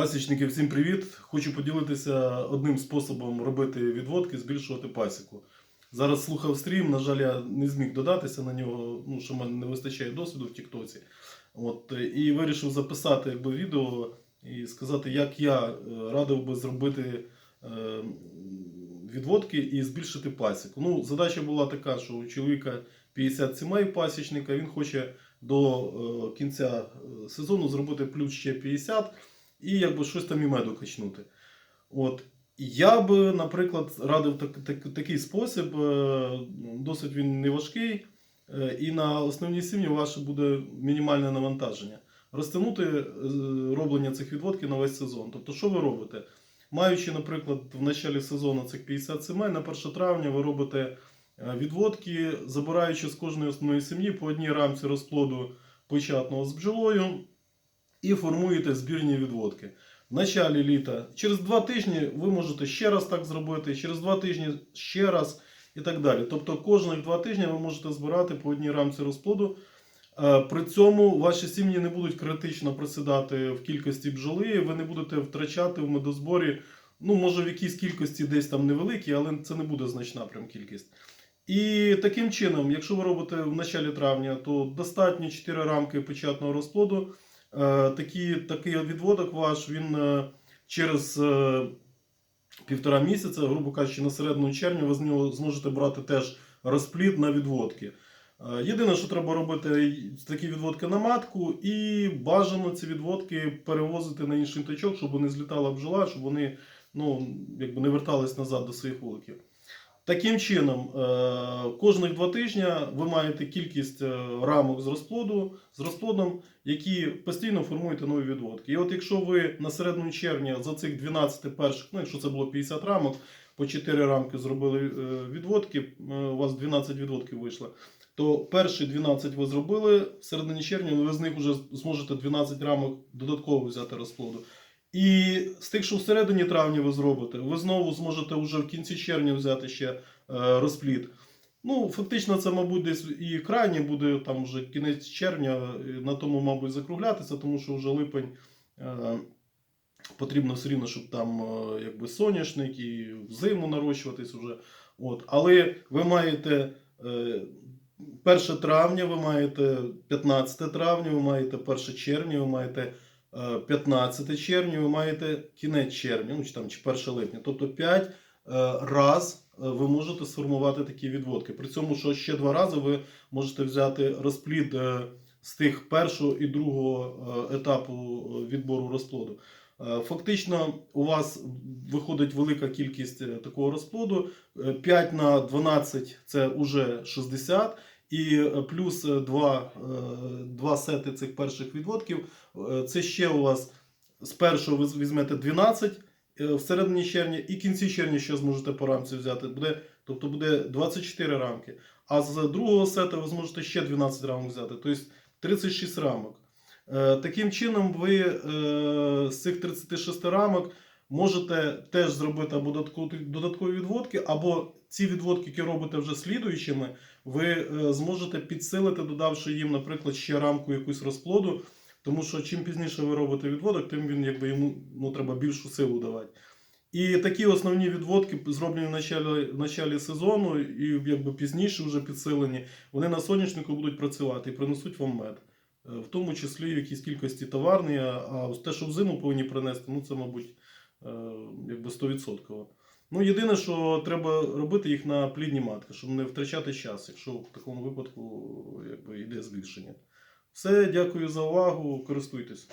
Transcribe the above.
Пасічники, всім привіт! Хочу поділитися одним способом робити відводки, збільшувати пасіку. Зараз слухав стрім, на жаль, я не зміг додатися на нього, ну, що в мене не вистачає досвіду в Тіктоці. От, і вирішив записати якби, відео і сказати, як я е, радив би зробити е, відводки і збільшити пасіку. Ну, задача була така, що у чоловіка 50 сімей пасічника, він хоче до е, кінця е, сезону зробити плюс ще 50 і якби щось там і меду качнути. От. Я би, наприклад, радив так, так, такий спосіб, е, досить він не важкий, е, і на основній сім'ї ваше буде мінімальне навантаження. Розтягнути е, роблення цих відводків на весь сезон. Тобто, що ви робите? Маючи, наприклад, в началі сезону цих 50 сімей, на 1 травня ви робите відводки, забираючи з кожної основної сім'ї по одній рамці розплоду печатного з бджолою, і формуєте збірні відводки. В началі літа, через два тижні ви можете ще раз так зробити, через два тижні ще раз і так далі. Тобто кожних два тижні ви можете збирати по одній рамці розплоду. Е, При цьому ваші сім'ї не будуть критично просідати в кількості бджоли, ви не будете втрачати в медозборі, ну, може, в якійсь кількості десь там невеликій, але це не буде значна прям кількість. І таким чином, якщо ви робите в началі травня, то достатньо 4 рамки печатного розплоду. Е, Такі, такий відводок ваш, він е, через е, півтора місяця, грубо кажучи, на середину червня, ви з нього зможете брати теж розплід на відводки. Єдине, що треба робити, такі відводки на матку, і бажано ці відводки перевозити на інший точок, щоб не злітала бджола, щоб вони ну, якби не вертались назад до своїх вуликів. Таким чином, е, кожних два тижні ви маєте кількість е, рамок з розплоду, з розплодом, які постійно формуєте нові відводки. І от якщо ви на середину червня за цих 12 перших, ну якщо це було 50 рамок, по 4 рамки зробили е, відводки, у вас 12 відводків вийшло, то перші 12 ви зробили в середині червня, ви з них вже зможете 12 рамок додатково взяти розплоду. І з тих, що всередині травня ви зробите, ви знову зможете вже в кінці червня взяти ще е, розплід. Ну, фактично, це, мабуть, десь і крайній буде там вже кінець червня, на тому, мабуть, закруглятися, тому що вже липень е, потрібно все рівно, щоб там е, якби соняшник і зиму нарощуватись вже. От. Але ви маєте е, 1 травня, ви маєте 15 травня, ви маєте 1 червня, ви маєте. Е, 15 червня, ви маєте кінець червня, ну чи там чи 1 липня. Тобто 5 раз е, ви можете сформувати такі відводки. При цьому, що ще два рази ви можете взяти розплід е, з тих першого і другого е, етапу е, відбору розплоду. Е, Фактично, у вас виходить велика кількість е, такого розплоду. Е, 5 на 12 це вже 60. І е, плюс 2, 2 сети цих перших відводків. Е, Це ще у вас з першого ви візьмете 12 е, в середині червня і в кінці червня ще зможете по рамці взяти. Буде, тобто буде 24 рамки. А з другого сета ви зможете ще 12 рамок взяти, тобто 36 рамок. Е, Таким чином, ви е, з цих 36 рамок можете теж зробити або додаткові, відводки, або ці відводки, які робите вже слідуючими, ви е, зможете підсилити, додавши їм, наприклад, ще рамку якусь розплоду. Тому що чим пізніше ви робите відводок, тим він якби йому ну, треба більшу силу давати. І такі основні відводки, зроблені в началі, в началі сезону, і якби пізніше вже підсилені, вони на соняшнику будуть працювати і принесуть вам мед. Е, В тому числі в якійсь кількості товарний, а те, що взиму повинні принести, ну це, мабуть, якби 100%. Ну, єдине, що треба робити їх на плідні матки, щоб не втрачати час, якщо в такому випадку якби, йде збільшення. Все, дякую за увагу, користуйтесь.